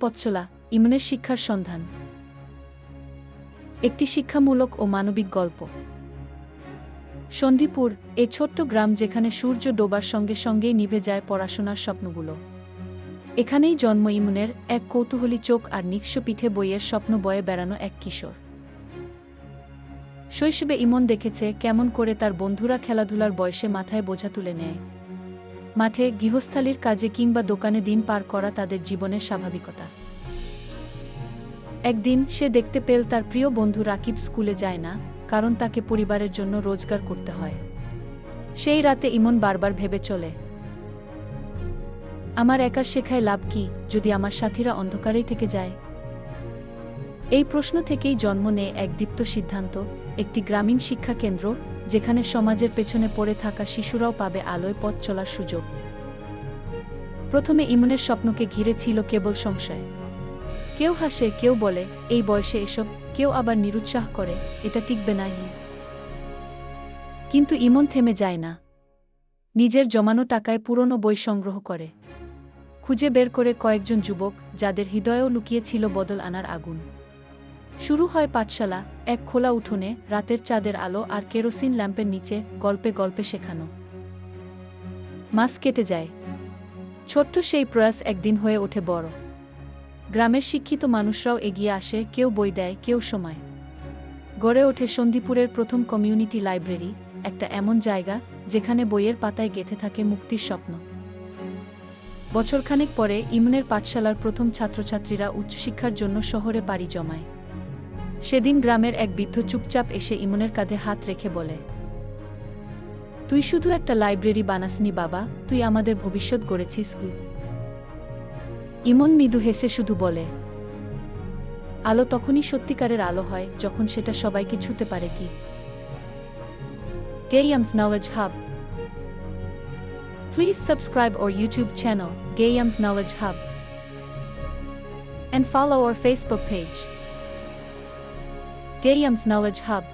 পথচলা ইমনের শিক্ষার সন্ধান। একটি শিক্ষামূলক ও মানবিক গল্প। সন্ধিপুর, এ ছোট্ট গ্রাম যেখানে সূর্য ডোবার সঙ্গে সঙ্গেই নিভে যায় পড়াশোনার স্বপ্নগুলো। এখানেই জন্ম ইমনের এক কৌতূহলী চোখ আর নিঃস্ব পিঠে বইয়ের স্বপ্ন বয়ে বেড়ানো এক কিশোর। শৈশবে ইমন দেখেছে কেমন করে তার বন্ধুরা খেলাধুলার বয়সে মাথায় বোঝা তুলে নেয়। মাঠে গৃহস্থালির কাজে কিংবা দোকানে দিন পার করা তাদের জীবনের স্বাভাবিকতা। একদিন সে দেখতে পেল তার প্রিয় বন্ধু রাকিব স্কুলে যায় না, কারণ তাকে পরিবারের জন্য রোজগার করতে হয়। সেই রাতে ইমন বারবার ভেবে চলে, আমার একা শেখায় লাভ কি, যদি আমার সাথীরা অন্ধকারেই থেকে যায়? এই প্রশ্ন থেকেই জন্ম নেয় এক দীপ্ত সিদ্ধান্ত, একটি গ্রামীণ শিক্ষা কেন্দ্র, যেখানে সমাজের পেছনে পড়ে থাকা শিশুরাও পাবে আলোয় পথ চলার সুযোগ। প্রথমে ইমনের স্বপ্নকে ঘিরে ছিল কেবল সংশয়। কেউ হাসে, কেউ বলে, এই বয়সে এসব কেউ আবার নিরুৎসাহ করে, এটা টিকবে না কিন্তু ইমন থেমে যায় না। নিজের জমানো টাকায় পুরনো বই সংগ্রহ করে। খুঁজে বের করে কয়েকজন যুবক, যাদের হৃদয়েও লুকিয়েছিল বদল আনার আগুন। শুরু হয় পাঠশালা, এক খোলা উঠোনে, রাতের চাঁদের আলো আর কেরোসিন ল্যাম্পের নিচে গল্পে গল্পে শেখানো। মাস কেটে যায়। ছোট্ট সেই প্রয়াস একদিন হয়ে ওঠে বড়। গ্রামের শিক্ষিত মানুষরাও এগিয়ে আসে, কেউ বই দেয়, কেউ সময়। গড়ে ওঠে সন্দীপুরের প্রথম কমিউনিটি লাইব্রেরি, একটা এমন জায়গা যেখানে বইয়ের পাতায় গেঁথে থাকে মুক্তির স্বপ্ন। বছরখানেক পরে ইমনের পাঠশালার প্রথম ছাত্রছাত্রীরা উচ্চশিক্ষার জন্য শহরে পাড়ি জমায়। সেদিন গ্রামের এক বৃদ্ধ চুপচাপ এসে ইমনের কাঁধে হাত রেখে বলে তুই শুধু একটা লাইব্রেরি বানাসনি বাবা তুই আমাদের ভবিষ্যৎ গড়েছিস কি? ইমন মৃদু হেসে শুধু বলে আলো তখনই সত্যিকারের আলো হয় যখন সেটা সবাইকে ছুতে পারে কি? Gayam's Knowledge Hub Please subscribe our YouTube channel, Gayam's Knowledge Hub, and follow our Facebook page, Gayam's Knowledge Hub.